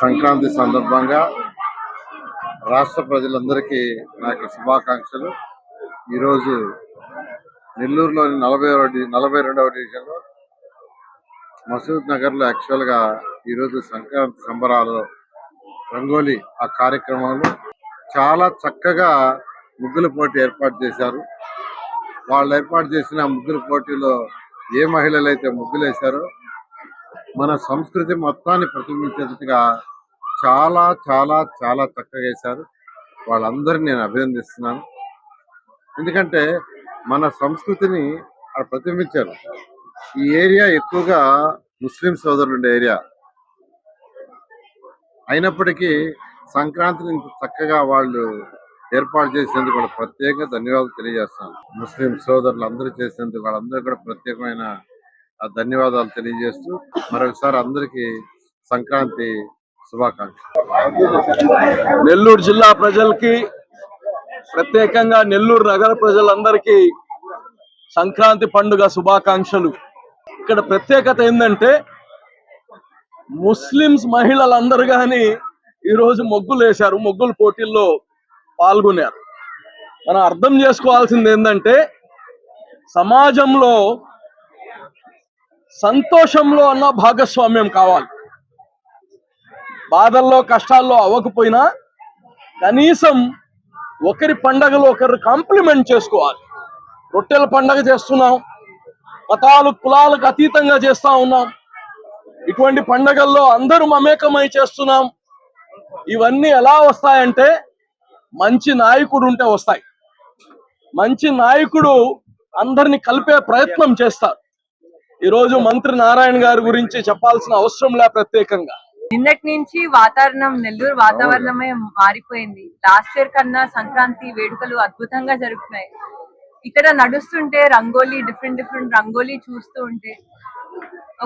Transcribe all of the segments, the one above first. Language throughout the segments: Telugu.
సంక్రాంతి సందర్భంగా రాష్ట్ర ప్రజలందరికీ నా యొక్క శుభాకాంక్షలు. ఈరోజు నెల్లూరులోని నలభై ఒకటి నలభై రెండవ డివిజన్లో మసూద్ నగర్లో యాక్చువల్గా ఈరోజు సంక్రాంతి సంబరాలు రంగోలీ ఆ కార్యక్రమాలు చాలా చక్కగా ముగ్గుల పోటీ ఏర్పాటు చేశారు. వాళ్ళు ఏర్పాటు చేసిన ముగ్గుల పోటీలో ఏ మహిళలు అయితే ముగ్గులేశారో మన సంస్కృతి మొత్తాన్ని ప్రతిబింబించేట్టుగా చాలా చాలా చాలా చక్కగా వేశారు వాళ్ళందరినీ నేను అభినందిస్తున్నాను. ఎందుకంటే మన సంస్కృతిని అక్కడ ప్రతిబింబించారు. ఈ ఏరియా ఎక్కువగా ముస్లిం సోదరులు ఉండే ఏరియా. అయినప్పటికీ సంక్రాంతిని ఇంత చక్కగా వాళ్ళు ఏర్పాటు చేసేందుకు కూడా ప్రత్యేకంగా ధన్యవాదాలు తెలియజేస్తాను ముస్లిం సోదరులు అందరూ చేసేందుకు వాళ్ళందరూ కూడా ప్రత్యేకమైన ధన్యవాదాలు తెలియజేస్తూ మరొకసారి అందరికీ సంక్రాంతి శుభాకాంక్షలు. నెల్లూరు జిల్లా ప్రజలకి ప్రత్యేకంగా నెల్లూరు నగర ప్రజలందరికీ సంక్రాంతి పండుగ శుభాకాంక్షలు. ఇక్కడ ప్రత్యేకత ఏంటంటే ముస్లిమ్స్ మహిళలందరూ కానీ ఈరోజు మొగ్గులు వేశారు మొగ్గుల పోటీల్లో పాల్గొన్నారు. మనం అర్థం చేసుకోవాల్సింది ఏంటంటే సమాజంలో సంతోషంలో అన్న భాగస్వామ్యం కావాలి. బాధల్లో కష్టాల్లో అవ్వకపోయినా కనీసం ఒకరి పండగలు ఒకరు కాంప్లిమెంట్ చేసుకోవాలి. రొట్టెల పండగ చేస్తున్నాం మతాలు కులాలకు అతీతంగా చేస్తా ఉన్నాం. ఇటువంటి పండగల్లో అందరూ మమేకమై చేస్తున్నాం. ఇవన్నీ ఎలా వస్తాయంటే మంచి నాయకుడు ఉంటే వస్తాయి. మంచి నాయకుడు అందరిని కలిపే ప్రయత్నం చేస్తారు. ఈరోజు మంత్రి నారాయణ గారి గురించి చెప్పాల్సిన అవసరం లే ప్రత్యేకంగా. నిన్నటి నుంచి వాతావరణం నెల్లూరు వాతావరణమే మారిపోయింది. లాస్ట్ ఇయర్ కన్నా సంక్రాంతి వేడుకలు అద్భుతంగా జరుగుతున్నాయి. ఇక్కడ నడుస్తుంటే రంగోలీ డిఫరెంట్ డిఫరెంట్ రంగోలీ చూస్తూ ఉంటే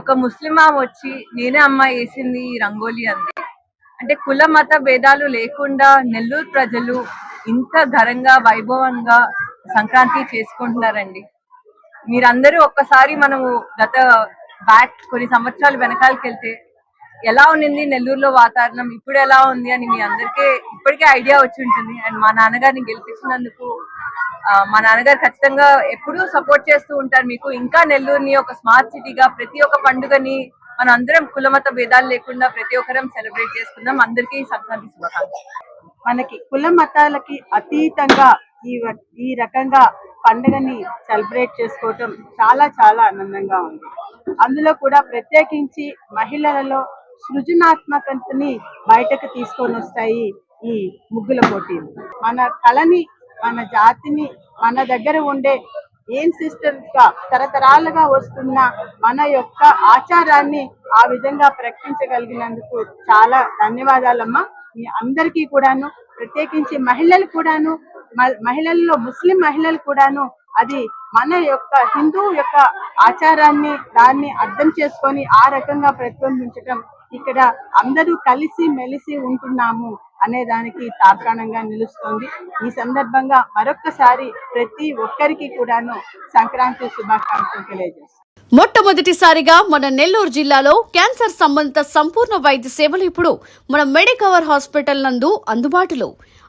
ఒక ముస్లిం ఆమె వచ్చి నేనే అమ్మ వేసింది ఈ రంగోలీ అంది. అంటే కుల మత భేదాలు లేకుండా నెల్లూరు ప్రజలు ఇంత ఘనంగా వైభవంగా సంక్రాంతి చేసుకుంటున్నారండి. మీరందరూ ఒక్కసారి మనము గత బ్యాక్ కొన్ని సంవత్సరాలు వెనకాలకి వెళ్తే ఎలా ఉన్నింది నెల్లూరులో వాతావరణం? ఇప్పుడు ఎలా ఉంది అని మీ అందరికీ ఇప్పటికే ఐడియా వచ్చి ఉంటుంది. అండ్ మా నాన్నగారిని గెలిపించినందుకు మా నాన్నగారు ఖచ్చితంగా ఎప్పుడూ సపోర్ట్ చేస్తూ ఉంటారు మీకు. ఇంకా నెల్లూరుని ఒక స్మార్ట్ సిటీగా ప్రతి ఒక్క పండుగని మనం అందరం కులమత భేదాలు లేకుండా ప్రతి ఒక్కరం సెలబ్రేట్ చేసుకుందాం. అందరికీ సంక్రాంతి శుభాకాంక్షలు. మనకి కుల మతాలకి అతీతంగా ఈ ఈ రకంగా పండుగని సెలబ్రేట్ చేసుకోవటం చాలా చాలా ఆనందంగా ఉంది. అందులో కూడా ప్రత్యేకించి మహిళలలో సృజనాత్మకతని బయటకు తీసుకొని వస్తాయి ఈ ముగ్గుల పోటీలు. మన కళని మన జాతిని మన దగ్గర ఉండే ఏం సిస్టమ్స్ తరతరాలుగా వస్తున్న మన యొక్క ఆచారాన్ని ఆ విధంగా ప్రకటించగలిగినందుకు చాలా ధన్యవాదాలమ్మా. మీ అందరికీ కూడాను ప్రత్యేకించి మహిళలు కూడాను మహిళల్లో ముస్లిం మహిళలు కూడాను అది మన యొక్క హిందూ యొక్క ఆచారాన్ని దాన్ని అర్థం చేసుకొని ఆ రకంగా ప్రతిబింబించడం ఇక్కడ అందరూ కలిసి మెలిసి ఉంటున్నాము అనే దానికి తార్కాణంగా నిలుస్తోంది. ఈ సందర్భంగా మరొక్కసారి ప్రతి ఒక్కరికి కూడాను సంక్రాంతి శుభాకాంక్షలు తెలియజేస్తాను. మొట్టమొదటిసారిగా మన నెల్లూరు జిల్లాలో క్యాన్సర్ సంబంధిత సంపూర్ణ వైద్య సేవలు ఇప్పుడు మన మెడికవర్ హాస్పిటల్ నందు అందుబాటులో.